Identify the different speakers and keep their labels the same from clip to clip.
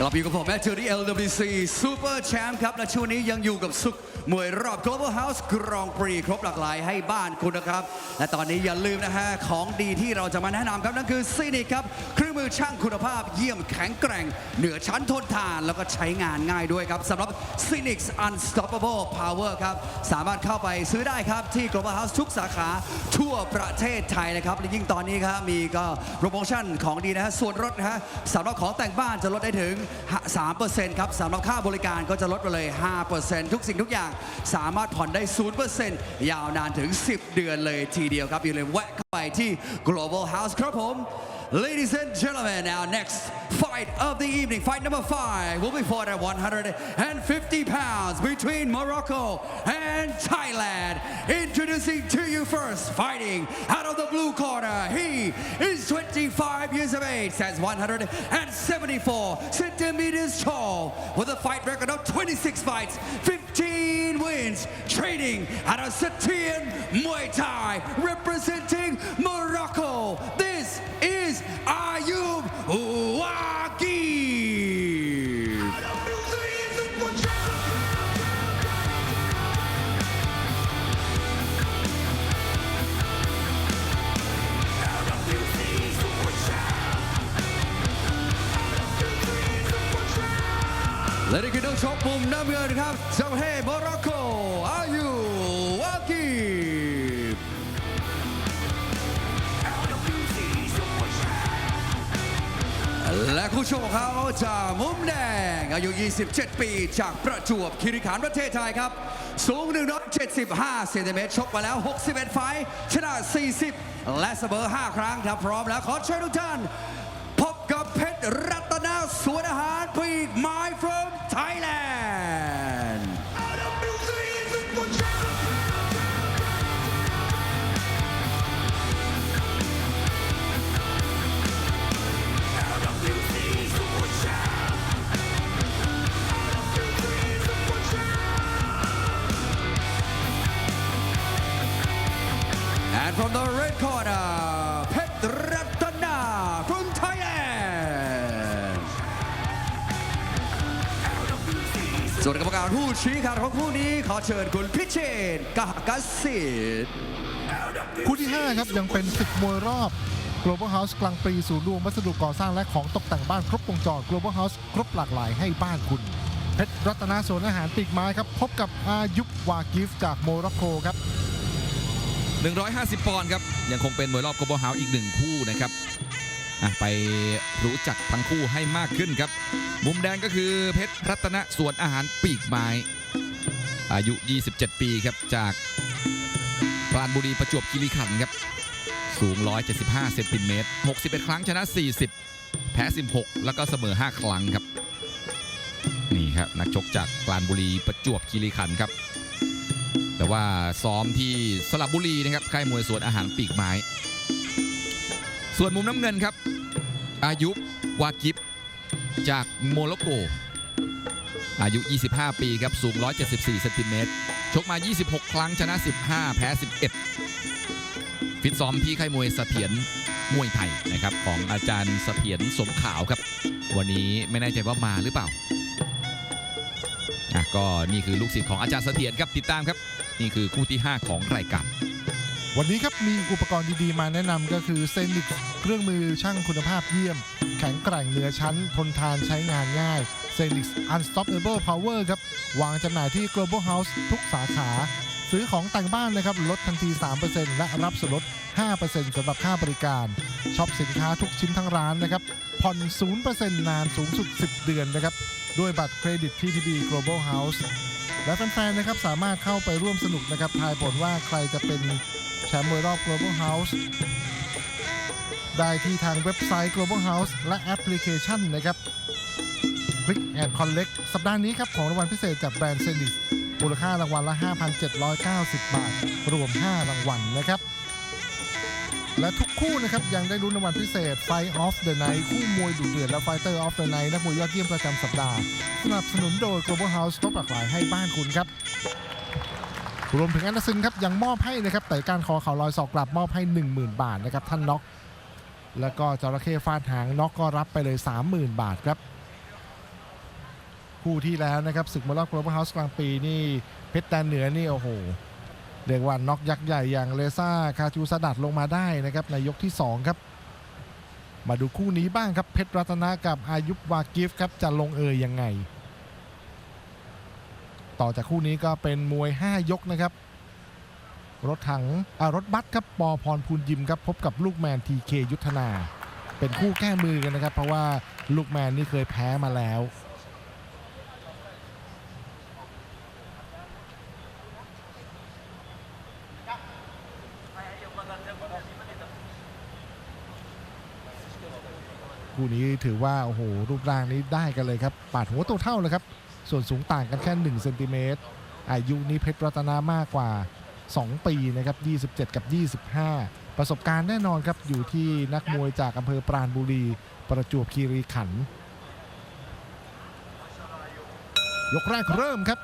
Speaker 1: กลับอยู่กับผมแมทธิวที่ LWC Super Champ ครับ และช่วงนี้ยังอยู่กับศึกมวยรอบ Global House Grand Prix ครบหลากหลายให้บ้านคุณนะครับ และตอนนี้อย่าลืมนะฮะ ของดีที่เราจะมาแนะนำครับ นั่นคือซีนิกครับ เครื่องมือช่างคุณภาพเยี่ยมแข็งแกร่ง เหนือชั้นทนทาน แล้วก็ใช้งานง่ายด้วยครับสำหรับ c y n i x Unstoppable Power ครับ สามารถเข้าไปซื้อได้ครับที่ Global House ทุกสาขาทั่วประเทศไทยนะครับและยิ่งตอนนี้ครับมีก็โปรโมชั่นของดีนะฮะส่วนลดนะฮะสำหรับของแต่งบ้านจะลดได้ถึง3%ครับสำหรับค่าบริการก็จะลดไปเลย 5%ทุกสิ่งทุกอย่างสามารถผ่อนได้ 0%ยาวนานถึง 10 เดือนเลยทีเดียวครับ อย่าลืมแวะเข้าไปที่ Global House ครับผม Ladies and gentlemen, our next fight of the evening, fight number five, will be fought at 150 pounds between Morocco and Thailand. Introducing to you first, fighting out of the blue corner. He is 25 years of age, stands 174 centimeters tall, with a fight record of 26 fights, 15 wins, training out of Satian Muay Thai, representing Morocco. มุมน้ำเงินครับเจ้าเฮ่โมร็อกโกอายุวากีและคู่ชกของเขาจากมุมแดง อายุ 27 ปี จากประจวบคีรีขันธ์ประเทศไทยครับ สูง 175 เซนติเมตรชกมาแล้ว 61 ไฟชนะ 40 และเสมอ 5 ครั้งถ้าพร้อมแล้วขอเชิญทุกท่าน พบกับเพชรร สวนอาหารปีกไม้ from Thailand ชี้ขาดของคู่นี้ขอเชิญคุณพิเชษฐ์กหกสิทธิ์
Speaker 2: คู่ที่ 5 ครับยังเป็นศึกมวยรอบ Global House กลางปีศูนย์รวมวัสดุก่อสร้างและของตกแต่งบ้านครบวงจร Global House ครบหลากหลายให้บ้านคุณ เพชรรัตนาสวนอาหารปีกไม้ครับพบกับอายุบวากิฟจากโมร็อกโกครับ
Speaker 3: 150 ปอนด์ครับ ยังคงเป็นมวยรอบ Global House อีกหนึ่งคู่นะครับ อะไปรู้จักทั้งคู่ให้มากขึ้นครับ มุมแดงก็คือเพชรรัตนสวนอาหารปีกไม้ อายุ 27 ปีครับจากปราณบุรีประจวบคีรีขันธ์ครับ สูง 175 เซนติเมตร 61 ครั้งชนะ 40 แพ้ 16 แล้วก็เสมอ 5 ครั้งครับ นี่ครับนักชกจากปราณบุรีประจวบคีรีขันธ์ครับ แต่ว่าซ้อมที่สระบุรีนะครับค่ายมวยสวนอาหารปีกไม้ ส่วนมุมน้ำเงินครับ อายุวากิบจากโมร็อกโก อายุ 25 ปีครับ สูง 174เซนติเมตรชกมา 26 ครั้งชนะ 15 แพ้ 11 ฟิตซ้อมที่ค่ายมวยเสถียรมวยไทยนะครับ ของอาจารย์เสถียรสมขาวครับ วันนี้ไม่แน่ใจว่ามาหรือเปล่าอะก็นี่คือลูกศิษย์ของอาจารย์เสถียรครับติดตามครับ นี่คือคู่ที่ 5 ของรายการ
Speaker 2: วันนี้ครับมีอุปกรณ์ดีๆ มาแนะนำก็คือเซนิกเครื่องมือช่างคุณภาพเยี่ยม แข็งแกร่งเหนือชั้น ทนทานใช้งานง่ายเซนิก Unstoppable Power ครับ วางจำหน่ายที่ Global House ทุกสาขา ซื้อของแต่งบ้านนะครับ ลดทันที 3%และรับส่วนลด 5%สำหรับค่าบริการช็อปสินค้าทุกชิ้นทั้งร้านนะครับผ่อน 0%นานสูงสุด 10 เดือนนะครับด้วยบัตรเครดิต TTB Global House และแฟนๆนะครับสามารถเข้าไปร่วมสนุกนะครับทายผลว่าใครจะเป็นแชมป์มวยรอบ Global House ได้ที่ทางเว็บไซต์ Global House และแอปพลิเคชันนะครับ Click and Collect สัปดาห์นี้ครับของรางวัลพิเศษจากแบรนด์เซนิสมูลค่ารางวัลละ 5,790 บาท รวม 5 รางวัลนะครับ และทุกคู่นะครับยังได้ลุ้นรางวัลพิเศษ Fight of the Night คู่มวยดุเดือดและ Fighter of the Night นักมวยยอดเยี่ยมประจำสัปดาห์ สนับสนุนโดย Global House ครบหลากหลายให้บ้านคุณครับรวมถึงแอนเดอร์สันครับยังมอบให้นะครับแต่การคอเข่าลอยศอกกลับมอบให้ 10,000 บาทนะครับท่านน็อกแล้วก็จระเข้ฟาดหางน็อกก็รับไปเลย 30,000 บาทครับ คู่ที่แล้วนะครับศึกมวยรอบ Global House กลางปีนี่เพชรแดนเหนือนี่โอ้โห เรียกว่าน็อกยักษ์ใหญ่อย่างเลซ่าคาจูสดัดลงมาได้นะครับในยกที่ 2 ครับ มาดูคู่นี้บ้างครับเพชรรัตนากับอายุบวากิฟครับจะลงเอยยังไง ต่อจากคู่นี้ก็เป็นมวย 5 ยกนะครับ รถถังอรถบัสครับปอพรพูนยิมครับพบกับลูกแมนทีเคยุทธนา เป็นคู่แก้มือกันนะครับ เพราะว่าลูกแมนนี่เคยแพ้มาแล้ว คู่นี้ถือว่าโอ้โหรูปร่างนี้ได้กันเลยครับปาดหัวตัวเท่าเลยครับ ส่วนสูงต่างกันแค่1เซนติเมตรอายุนี้เพชรรัตนามากกว่า 2 ปีนะครับ 27 กับ 25 ประสบการณ์แน่นอนครับ อยู่ที่นักมวยจากอำเภอปราณบุรี ประจวบคีรีขันธ์ยกแรกเริ่มครับ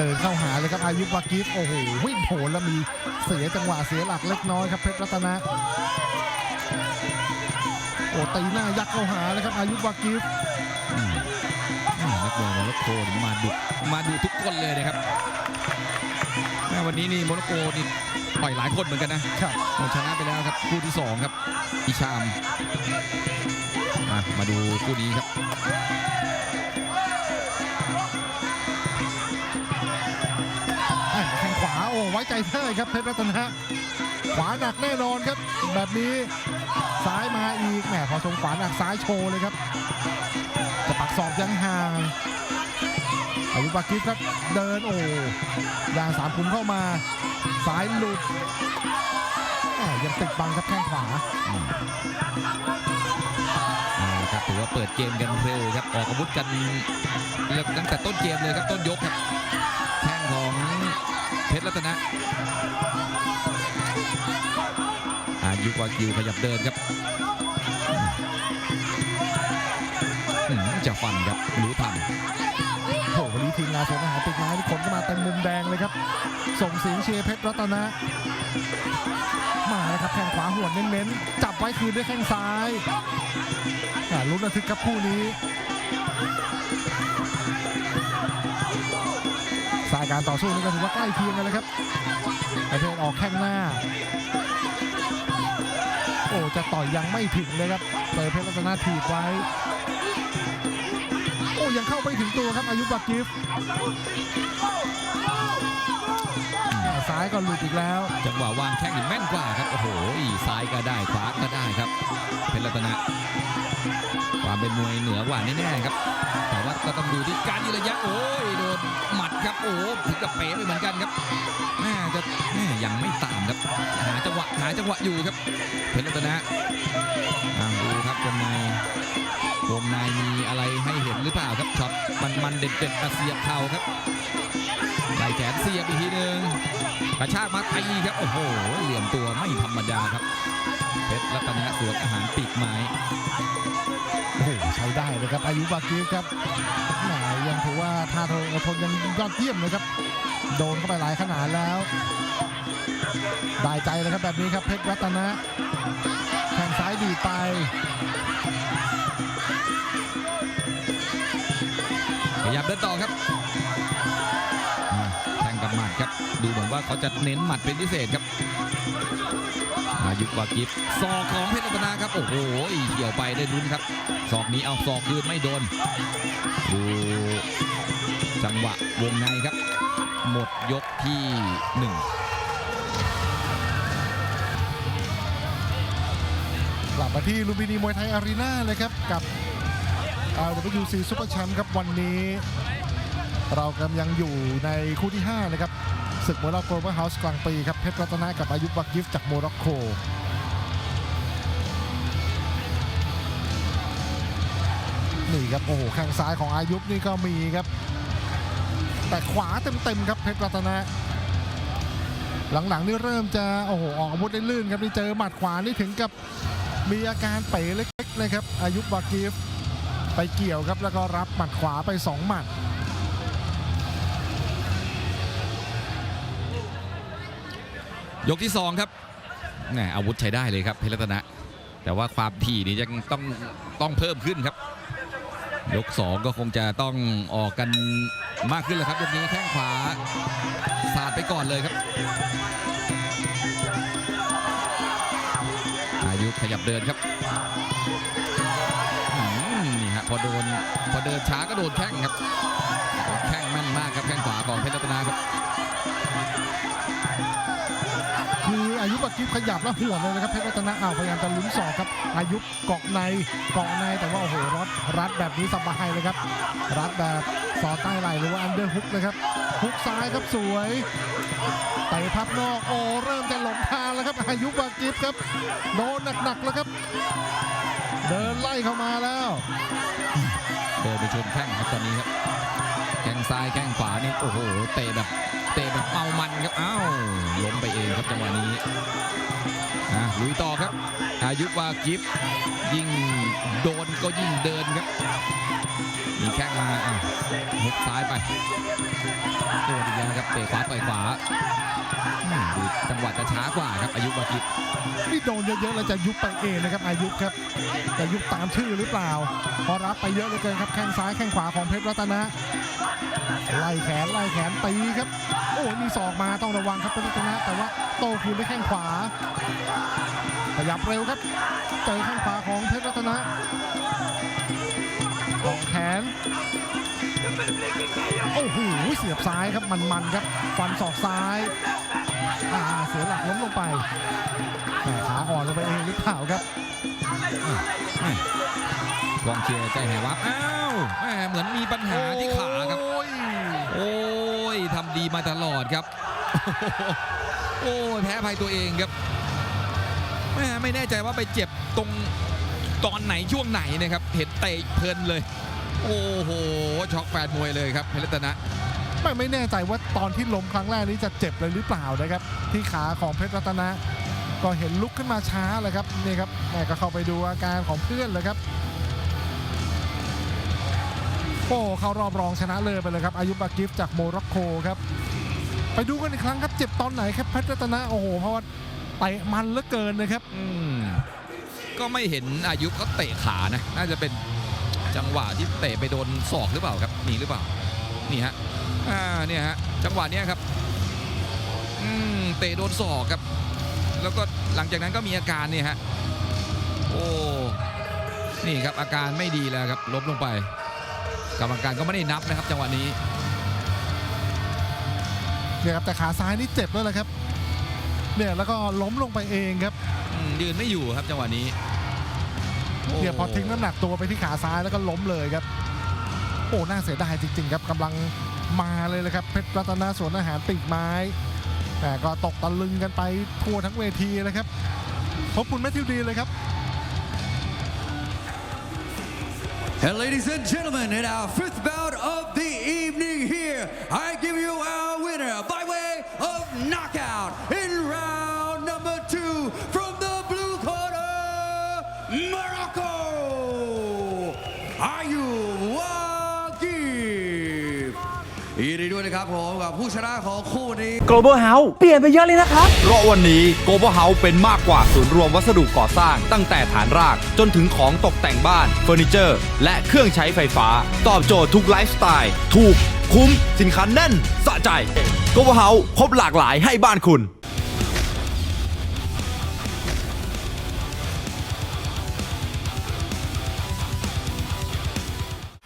Speaker 2: เดินเข้าหาเลยครับอายุวากิฟโอ้โหวิ่งโผล่แล้วมีเสียจังหวะเสียหลักเล็กน้อยครับเพชรรัตนะโอ้ตีหน้ายักษ์เข้าหาเลยครับอายุวากิฟ
Speaker 3: อืมอืมนักมวยโมร็อกโกนี่มาดุมาดูทุกคนเลยนะครับแม่วันนี้นี่โมร็อกโกนี่ต่อยหลายคนเหมือนกันนะครับชนะไปแล้วครับคู่ที่สองครับอิชามอะมาดูคู่นี้ครับ
Speaker 2: อ้ไว้ใจได้ครับเพชรรัตนะขวาหนักแน่นอนครับ แบบนี้ซ้ายมาอีกแหมพอชงขวาหนักซ้ายโชว์เลยครับจะปักศอกยังห่างอายุปากิฟครับเดินโอ้ยางสามขุมเข้ามาซ้ายหลุดแหมยังติดบังครับแข้งขวา
Speaker 3: ครับถือว่าเปิดเกมกันเร็วครับออกอาวุธกันเริ่มตั้งแต่ต้นเกมเลยครับต้นยกครับแข้งของ เพชรรัตนะอายุวากิวขยับเดินครับอืมจะฟันครับรู้ทัน
Speaker 2: โอ้โหวันนี้ทีมงานสวนหารติดไม้ทุกคนก็มาเต็มมุมแดงเลยครับ ส่งเสียงเชียร์เพชรรัตนะ มาแล้วครับแข้งขวาหัวเน้นๆ จับไว้คืนด้วยแข้งซ้ายลุ้นระทึกครับคู่นี้ การต่อสู้นี่ก็ถือว่าใกล้เคียงกันเลยครับประเภทออกแข้งหน้า โอ้จะต่อยยังไม่ถึงเลยครับเตยเพชรรัตนาถีบไว้ โอ้ยังเข้าไปถึงตัวครับอายุบักกิฟซ้ายก็หลุดอีกแล้ว
Speaker 3: จังหวะวางแข้งแม่นกว่าครับ โอ้โหซ้ายก็ได้ขวาก็ได้ครับ เพชรรัตนะความเป็นมวยเหนือกว่าแน่ๆครับ แต่ว่าก็ต้องดูที่การยืนระยะโอ้ยโดนหมัด ครับโอ้ถึงกับเป๋ไปเหมือนกันครับแม่จะแม่ยังไม่ตาย ครับหาจังหวะหาจังหวะอยู่ครับเพชรรัตนะดูครับวงในวงในมีอะไรให้เห็นหรือเปล่าครับช็อตมันๆเด็ดๆกระเสียบเข่าครับไหล่แขนเสียบอีกทีหนึ่งกระชากมาตีครับโอ้โหเหลี่ยมตัวไม่ธรรมดาครับเพชรรัตนะสวนอาหารปีกไม้
Speaker 2: โอ้โหใช้ได้เลยครับอายุบากิฟครับแหมยังถือว่าท่าทางอดทนยังยอดเยี่ยมเลยครับ โดนเข้าไปหลายขนาดแล้ว ได้ใจเลยครับแบบนี้ครับเพชรรัตนะแข้งซ้ายดีไป
Speaker 3: ขยับเดินต่อครับแทงกับหมัดครับ ดูเหมือนว่าเขาจะเน้นหมัดเป็นพิเศษครับอายุวากิฟศอกของเพชรรัตนาครับ โอ้โหเกี่ยวไปได้ลุ้นครับศอกนี้เอาศอกคืนไม่โดนดูจังหวะวงในครับ หมดยกที่หนึ่ง
Speaker 2: มาที่ลูมพินีมวยไทยอารีนาเลยครับกับ RWC Super Champ ครับวันนี้ เรากำลังอยู่ในคู่ที่ 5 นะครับศึกมวยรอบ Global House กลางปีครับเพชรรัตนะกับอายุบักกิฟจากโมร็อกโกนี่ครับโอ้โหแข้งซ้ายของอายุบนี่ก็มีครับ แต่ขวาเต็มๆครับเพชรรัตนะหลังๆนี่เริ่มจะโอ้โหออกอาวุธได้ลื่นครับนี่เจอหมัดขวานี่ถึงกับ มีอาการเป๋เล็กๆเลยครับ อายุบากีฟไปเกี่ยวครับแล้วก็รับหมัดขวาไป2หมัด
Speaker 3: ยกที่สองครับแหมอาวุธใช้ได้เลยครับเพชรรัตนะ แต่ว่าความถี่นี่ยังต้องต้องเพิ่มขึ้นครับ ยก 2 ก็คงจะต้องออกกันมากขึ้นแล้วครับยกนี้แข้งขวาสาดไปก่อนเลยครับ อายุขยับเดินครับนี่ฮะพอโดนพอเดินช้าก็โดนแข้งครับแข้งแม่นมากครับแข้งขวาของเพชรรัตนาครับ
Speaker 2: อายุบักกิฟขยับแล้วหัวเลยนะครับเพชรรัตนะอ้าวพยายามจะลุ้นศอกครับ อายุเกาะในเกาะในแต่ว่าโอ้โหรัดรัดแบบนี้สบายเลยครับ รัดแบบสอดใต้ไหล่หรือว่าอันเดอร์ฮุกเลยครับฮุกซ้ายครับสวยเตะพับนอกโอ้เริ่มจะหลงทางแล้วครับ อายุบักกิฟครับโดนหนักๆแล้วครับ เดินไล่เข้ามาแล้ว
Speaker 3: เดินไปชนแข้งครับตอนนี้ครับ แข้งซ้ายแข้งขวานี่โอ้โหเตะแบบเตะแบบเมามันครับอ้าวล้มไปเองครับจังหวะนี้นะลุยต่อครับอายุวากิฟยิ่งโดนก็ยิ่งเดินครับ มีแข้งมาอะฮุกซ้ายไปโดนอีกแล้วครับเตะขวาต่อยขวาอืมดูจังหวะจะช้ากว่าครับ อายุวากิฟ
Speaker 2: นี่โดนเยอะๆแล้วจะยุบไปเองนะครับ อายุครับจะยุบตามชื่อหรือเปล่า พอรับไปเยอะเหลือเกินครับแข้งซ้ายแข้งขวาของเพชรรัตนะไล่แขนไล่แขนตีครับ โอ้มีศอกมาต้องระวังครับเพชรรัตนะ แต่ว่าโตคืนด้วยแข้งขวาขยับเร็วครับ เจอแข้งขวาของเพชรรัตนะ กองแขน โอ้โหเสียบซ้ายครับมันๆครับ ฟันศอกซ้ายอ่าเสียหลักล้มลงไปแหม่ขาอ่อนลงไปเองหรือเปล่าครับ
Speaker 3: กองเชียร์ใจแหววับอ้าวแหมเหมือนมีปัญหาที่ขาครับ
Speaker 2: โอ้ย
Speaker 3: โอ้ยทำดีมาตลอดครับ โอ้ยแพ้ภัยตัวเองครับแม่ไม่แน่ใจว่าไปเจ็บตรง ตอนไหนช่วงไหนนะครับเห็นเตะเพลินเลย โอ้โหช็อกแฟนมวยเลยครับเพชรรัตนะ
Speaker 2: ไม่ไม่แน่ใจว่าตอนที่ล้มครั้งแรกนี้จะเจ็บเลยหรือเปล่านะครับ ที่ขาของเพชรรัตนะ ก็เห็นลุกขึ้นมาช้าเลยครับนี่ครับแม่ก็เข้าไปดูอาการของเพื่อนเลยครับโอ้เข้ารอบรองชนะเลยไปเลยครับ อายุบากิฟจากโมร็อกโกครับ ไปดูกันอีกครั้งครับ เจ็บตอนไหนครับเพชรรัตนะโอ้โหเพราะว่าเตะมันเหลือเกินนะครับ
Speaker 3: อืม ก็ไม่เห็นอายุเขาเตะขานะ น่าจะเป็นจังหวะที่เตะไปโดนศอกหรือเปล่าครับนี่หรือเปล่านี่ฮะอ่าเนี่ยฮะจังหวะเนี้ยครับอืมเตะโดนศอกครับ แล้วก็หลังจากนั้นก็มีอาการเนี่ยฮะโอ้นี่ครับอาการไม่ดีแล้วครับล้มลงไปกรรมการก็ไม่ได้นับนะครับ จังหวะนี้
Speaker 2: เนี่ยครับแต่ขาซ้ายนี่เจ็บแล้วแหละครับเนี่ยแล้วก็ล้มลงไปเองครับ
Speaker 3: อืมยืนไม่อยู่ครับจังหวะนี้โเนี่
Speaker 2: ยพอทิ้งน้ำหนักตัวไปที่ขาซ้ายแล้วก็ล้มเลยครับ โอ้น่าเสียดายจริง ๆ ครับกำลังมาเลยเลยครับเพชรรัตนสวนอาหารปีกไม้แต่ก็ตกตะลึงกันไปทั่วทั้งเวทีเลยครับขอบคุณแมทธิวดีเลยครับ
Speaker 1: And ladies and gentlemen, in our fifth bout of the evening here, I give you our ผมกับผู้ชนะของคู่นี้
Speaker 4: Global House เปลี่ยนไปเยอะเลยนะครับ
Speaker 5: เพราะวันนี้ Global House เป็นมากกว่าศูนย์รวมวัสดุก่อสร้าง ตั้งแต่ฐานรากจนถึงของตกแต่งบ้านเฟอร์นิเจอร์ และเครื่องใช้ไฟฟ้า ตอบโจทย์ทุกไลฟ์สไตล์ ถูก คุ้ม สินค้าแน่น สะใจ Global House ครบหลากหลายให้บ้านคุณ